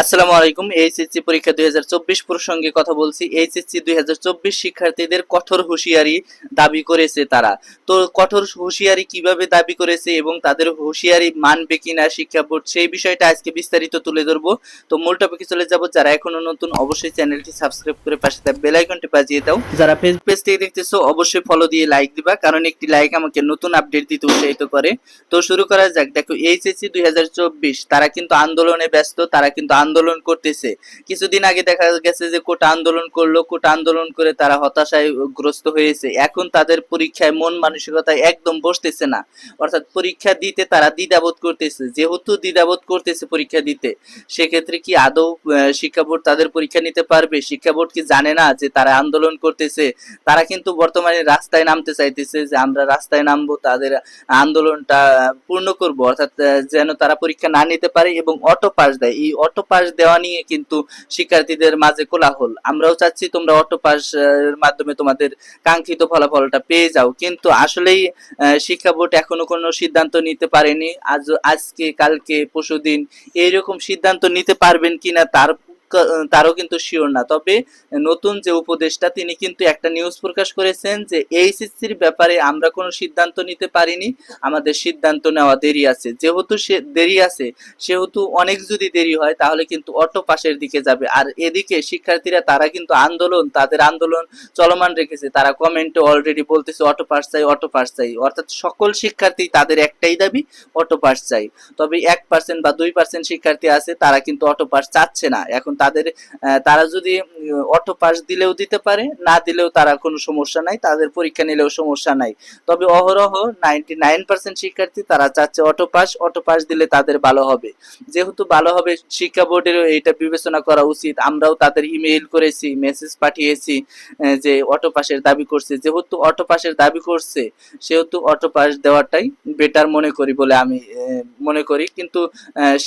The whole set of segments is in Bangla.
আসসালামু আলাইকুম, এইচএসসি পরীক্ষা দুই হাজার চব্বিশ প্রসঙ্গে কথা বলছি। এইচএসসি দুই হাজার চব্বিশ শিক্ষার্থীদের কঠোর হুঁশিয়ারি দাবি করেছে তারা। তো কঠোর হুঁশিয়ারি কীভাবে দাবি করেছে এবং তাদের হুঁশিয়ারি মানবে কিনা শিক্ষা বোর্ড, সেই বিষয়টা আজকে বিস্তারিত তুলে ধরবো। তো মূল টপিকে চলে যাব। যারা এখনও নতুন, অবশ্যই চ্যানেলটি সাবস্ক্রাইব করে পাশে থাকা বেল আইকনটি বাজিয়ে দাও। যারা পেজ থেকে দেখতেছো, অবশ্যই ফলো দিয়ে লাইক দিবা, কারণ একটি লাইক আমাকে নতুন আপডেট দিতে উৎসাহিত করে। তো শুরু করা যাক। দেখো, এইচএসসি দুই হাজার চব্বিশ, তারা কিন্তু আন্দোলনে ব্যস্ত, তারা কিন্তু আন্দোলন করতেছে। কিছুদিন আগে দেখা গেছে যে কোটা আন্দোলন করল, কোটা আন্দোলন করে তারা হতাশায় গ্রস্ত হয়েছে। এখন তাদের পরীক্ষায় মন মানসিকতা একদম বসতেছে না। অর্থাৎ পরীক্ষা দিতে তারা দ্বিধাবোধ করতেছে। যেহেতু দ্বিধাবোধ করতেছে পরীক্ষা দিতে, সেক্ষেত্রে কি আদৌ শিক্ষা বোর্ড তাদের পরীক্ষা নিতে পারবে? শিক্ষা বোর্ড কি জানে না যে তারা আন্দোলন করতেছে? তারা কিন্তু বর্তমানে রাস্তায় নামতে চাইতেছে যে আমরা রাস্তায় নামবো, তাদের আন্দোলনটা পূর্ণ করব। অর্থাৎ যেন তারা পরীক্ষা না নিতে পারে এবং অটো পাস দেয়। এই অটো পাস দেওয়া নিয়ে কিন্তু শিক্ষার্থীদের মাঝে কোলাহল। আমরাও চাচ্ছি তোমরা অটো পাস মাধ্যমে তোমাদের কাঙ্ক্ষিত ফলাফলটা পেয়ে যাও। কিন্তু আসলেই শিক্ষা বোর্ড এখনও কোনো সিদ্ধান্ত নিতে পারেনি। আজ, আজকে, কালকে, পরশুদিন এইরকম সিদ্ধান্ত নিতে পারবেন কিনা তার তারও কিন্তু শিওর না। তবে নতুন যে উপদেষ্টা, তিনি কিন্তু একটা নিউজ প্রকাশ করেছেন যে এইচএসসির ব্যাপারে আমরা কোনো সিদ্ধান্ত নিতে পারিনি, আমাদের সিদ্ধান্ত নেওয়া দেরি আছে। যেহেতু সে, দেরি আছে, সেহেতু অনেক যদি দেরি হয়, তাহলে কিন্তু অটো পাশের দিকে যাবে। আর এদিকে শিক্ষার্থীরা, তারা কিন্তু আন্দোলন, তাদের আন্দোলন চলমান রেখেছে। তারা কমেন্টে অলরেডি বলতেছে, অটো পাস চাই, অটো পাস চাই। অর্থাৎ সকল শিক্ষার্থী তাদের একটাই দাবি, অটো পাস চাই। তবে এক পার্সেন্ট বা দুই পার্সেন্ট শিক্ষার্থী আছে, তারা কিন্তু অটো পাস চাচ্ছে না। এখন তাদের তারা যদি অটো পাস দিলেও দিতে পারে, না দিলেও তারা কোনো সমস্যা নাই, তাদের পরীক্ষা নিলেও সমস্যা নাই। তবে অহরহ নাইনটি নাইন পার্সেন্ট শিক্ষার্থী তারা চাচ্ছে অটো পাস অটো পাস দিলে তাদের ভালো হবে। যেহেতু ভালো হবে, শিক্ষা বোর্ডেরও এটা বিবেচনা করা উচিত। আমরাও তাদের ইমেইল করেছি মেসেজ পাঠিয়েছি যে অটো পাসের দাবি করছে। যেহেতু অটো পাসের দাবি করছে, সেহেতু অটো পাস দেওয়াটাই বেটার মনে করি বলে আমি মনে করি। কিন্তু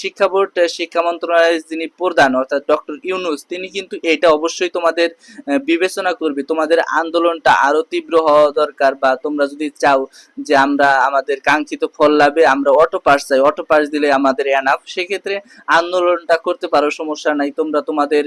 শিক্ষা বোর্ড, শিক্ষা মন্ত্রণালয়ের যিনি প্রধান, অর্থাৎ ডক্টর ইউনুস, তিনি কিন্তু এটা অবশ্যই তোমাদের বিবেচনা করবে। তোমাদের আন্দোলনটা আরও তীব্র হওয়া দরকার বা তোমরা যদি চাও যে আমরা আমাদের কাঙ্ক্ষিত ফল লাভে আমরা অটো পাস চাই অটো পাস দিলে আমাদের এনাফ সেক্ষেত্রে আন্দোলনটা করতে পারো, সমস্যা নাই। তোমরা তোমাদের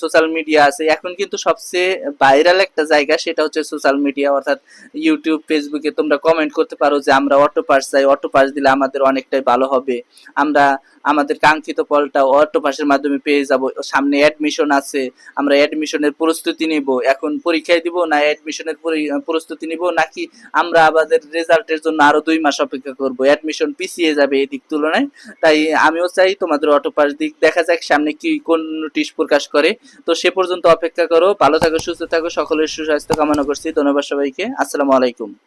সোশ্যাল মিডিয়া আছে। এখন কিন্তু সবচেয়ে ভাইরাল একটা জায়গা সেটা হচ্ছে সোশ্যাল মিডিয়া অর্থাৎ ইউটিউব ফেসবুকে তোমরা কমেন্ট করতে পারো যে আমরা অটো পাস চাই অটো পাস দিলে আমাদের অনেকটাই ভালো হবে। আমরা, আমাদের কাঙ্ক্ষিত ফলটা অটো পাসের মাধ্যমে পেয়ে যাব। সামনে অ্যাডমিশন আছে। আমরা অ্যাডমিশনের প্রস্তুতি নিব। এখন পরীক্ষায় দিব না অ্যাডমিশনের প্রস্তুতি নিব, নাকি আমরা আমাদের রেজাল্টের জন্য আরও দুই মাস অপেক্ষা করব? অ্যাডমিশন পিছিয়ে যাবে এই দিক তুলনায়। তাই আমিও চাই তোমাদের অটো পাস দিক। দেখা যাক সামনে কি, কোন নোটিশ প্রকাশ করে। তো সে পর্যন্ত অপেক্ষা করো। ভালো থাকো, সুস্থ থাকো। সকলের সুস্বাস্থ্য কামনা করছি। ধন্যবাদ সবাইকে। আসসালামু আলাইকুম।